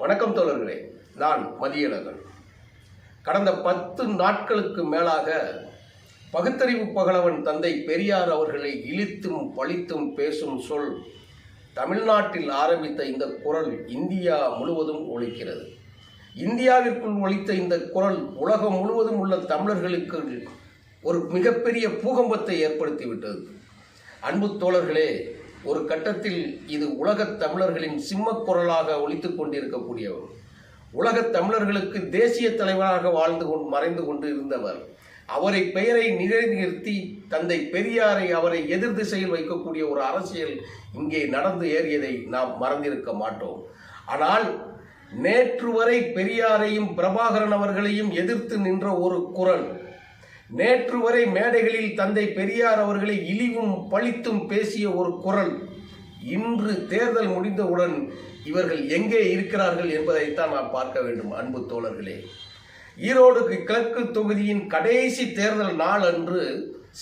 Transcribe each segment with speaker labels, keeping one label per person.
Speaker 1: வணக்கம் தோழர்களே நான் மதியழகன் கடந்த பத்து நாட்களுக்கு மேலாக பகுத்தறிவு பகலவன் தந்தை பெரியார் அவர்களை இழித்தும் பழித்தும் பேசும் சொல் தமிழ்நாட்டில் ஆரம்பித்த இந்த குரல் இந்தியா முழுவதும் ஒழிக்கிறது இந்தியாவிற்குள் ஒழித்த இந்த குரல் உலகம் முழுவதும் உள்ள தமிழர்களுக்கு ஒரு மிகப்பெரிய பூகம்பத்தை ஏற்படுத்திவிட்டது அன்பு தோழர்களே ஒரு கட்டத்தில் இது உலகத் தமிழர்களின் குரலாக ஒழித்து கொண்டிருக்கக்கூடியவர் உலகத் தமிழர்களுக்கு தேசிய தலைவராக வாழ்ந்து கொண்டு மறைந்து கொண்டு இருந்தவர் அவரை பெயரை நிலைநிறுத்தி தந்தை பெரியாரை அவரை எதிர் திசையில் வைக்கக்கூடிய ஒரு அரசியல் இங்கே நடந்து ஏறியதை நாம் மறந்திருக்க மாட்டோம் ஆனால் நேற்று வரை பெரியாரையும் பிரபாகரன் அவர்களையும் எதிர்த்து நின்ற ஒரு குரல் நேற்று வரை மேடைகளில் தந்தை பெரியார் அவர்களை இழிவும் பழித்தும் பேசிய ஒரு குரல் இன்று தேர்தல் முடிந்தவுடன் இவர்கள் எங்கே இருக்கிறார்கள் என்பதைத்தான் நாம் பார்க்க வேண்டும் அன்பு தோழர்களே ஈரோடு கிழக்கு தொகுதியின் கடைசி தேர்தல் நாள் அன்று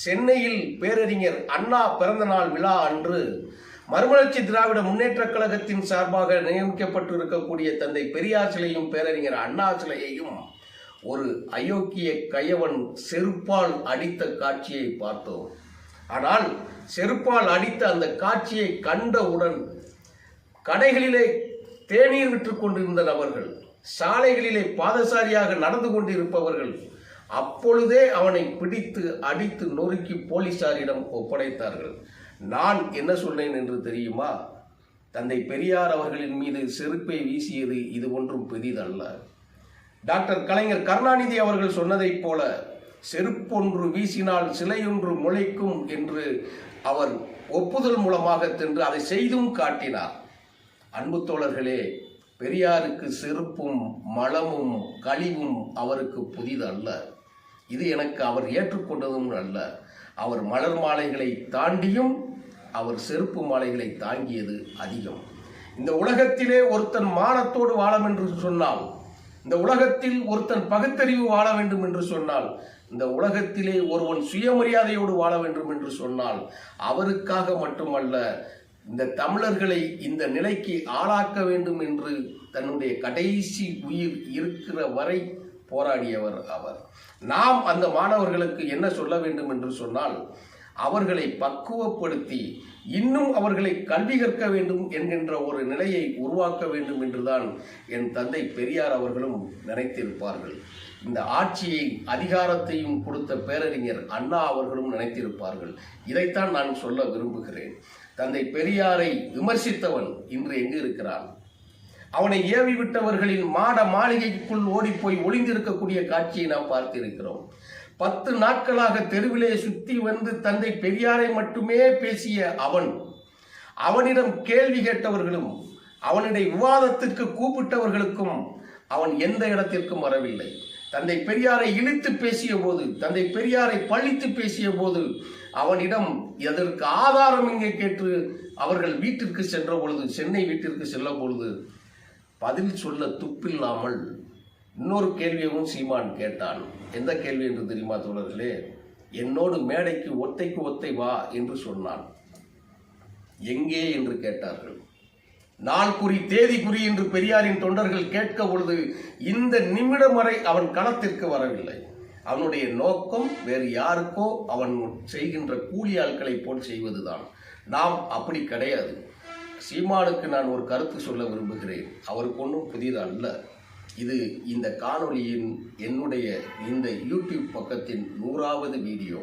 Speaker 1: சென்னையில் பேரறிஞர் அண்ணா பிறந்த நாள் விழா அன்று மறுமலர்ச்சி திராவிட முன்னேற்ற கழகத்தின் சார்பாக நியமிக்கப்பட்டு இருக்கக்கூடிய தந்தை பெரியார் சிலையும் பேரறிஞர் அண்ணா சிலையையும் ஒரு அயோக்கிய கையவன் செருப்பால் அடித்த காட்சியை பார்த்தோம் ஆனால் செருப்பால் அடித்த அந்த காட்சியை கண்டவுடன் கடைகளிலே தேநீர் விற்று கொண்டிருந்த நபர்கள் சாலைகளிலே பாதசாரியாக நடந்து கொண்டிருப்பவர்கள் அப்பொழுதே அவனை பிடித்து அடித்து நொறுக்கி போலீசாரிடம் ஒப்படைத்தார்கள் நான் என்ன சொன்னேன் என்று தெரியுமா தந்தை பெரியார் அவர்களின் மீது செருப்பை வீசியது இது ஒன்றும் பெரிதல்ல டாக்டர் கலைஞர் கருணாநிதி அவர்கள் சொன்னதைப் போல செருப்பொன்று வீசினால் சிலையொன்று முளைக்கும் என்று அவர் ஒப்புதல் மூலமாக சென்று அதை செய்தும் காட்டினார் அன்பு தோழர்களே பெரியாருக்கு செருப்பும் மலமும் கழிவும் அவருக்கு புதிதல்ல இது எனக்கு அவர் ஏற்றுக்கொண்டதும் அல்ல அவர் மலர் மாலைகளை தாண்டியும் அவர் செருப்பு மாலைகளை தாங்கியது அதிகம் இந்த உலகத்திலே ஒருத்தன் மானத்தோடு வாழம் என்று சொன்னால் இந்த உலகத்தில் ஒருத்தன் பகுத்தறிவு வாழ வேண்டும் என்று சொன்னால் இந்த உலகத்திலே ஒருவன் சுயமரியாதையோடு வாழ வேண்டும் என்று சொன்னால் அவருக்காக மட்டுமல்ல இந்த தமிழர்களை இந்த நிலைக்கு ஆளாக்க வேண்டும் என்று தன்னுடைய கடைசி உயிர் இருக்கிற வரை போராடியவர் அவர் நாம் அந்த மாணவர்களுக்கு என்ன சொல்ல வேண்டும் என்று சொன்னால் அவர்களை பக்குவப்படுத்தி இன்னும் அவர்களை கல்வி கற்க வேண்டும் என்கின்ற ஒரு நிலையை உருவாக்க வேண்டும் என்றுதான் என் தந்தை பெரியார் அவர்களும் நினைத்திருப்பார்கள் இந்த ஆட்சியை அதிகாரத்தையும் கொடுத்த பேரறிஞர் அண்ணா அவர்களும் நினைத்திருப்பார்கள் இதைத்தான் நான் சொல்ல விரும்புகிறேன் தந்தை பெரியாரை விமர்சித்தவன் இன்று எங்கு இருக்கிறான் அவனை ஏவி விட்டவர்களின் மாட மாளிகைக்குள் ஓடிப்போய் ஒளிந்திருக்கக்கூடிய காட்சியை நாம் பார்த்திருக்கிறோம் பத்து நாட்களாக தெருவிலே சுத்தி வந்து தந்தை பெரியாரை மட்டுமே பேசிய அவன் அவனிடம் கேள்வி கேட்டவர்களும் அவனுடைய விவாதத்திற்கு கூப்பிட்டவர்களுக்கும் அவன் எந்த இடத்திற்கும் வரவில்லை தந்தை பெரியாரை இழுத்து பேசிய போது தந்தை பெரியாரை பழித்து பேசிய போது அவனிடம் எதற்கு ஆதாரம் இங்கே கேட்டு அவர்கள் வீட்டிற்கு சென்ற பொழுது சென்னை வீட்டிற்கு செல்லும் பொழுது பதில் சொல்ல துப்பில்லாமல் இன்னொரு கேள்வியவும் சீமான் கேட்டான் எந்த கேள்வி என்று தெரியுமா தோழர்களே என்னோடு மேடைக்கு ஒத்தைக்கு ஒத்தை வா என்று சொன்னான் எங்கே என்று கேட்டார்கள் நாள் குறி தேதி குறி என்று பெரியாரின் தொண்டர்கள் கேட்க பொழுது இந்த நிமிடம் வரை அவன் களத்திற்கு வரவில்லை அவனுடைய நோக்கம் வேறு யாருக்கோ அவன் செய்கின்ற கூலி ஆட்களை போல் செய்வதுதான் நாம் அப்படி கிடையாது சீமானுக்கு நான் ஒரு கருத்து சொல்ல விரும்புகிறேன் அவருக்கு ஒன்றும் புதியதல்ல இது இந்த காணொளியின் என்னுடைய இந்த யூடியூப் பக்கத்தின் நூறாவது வீடியோ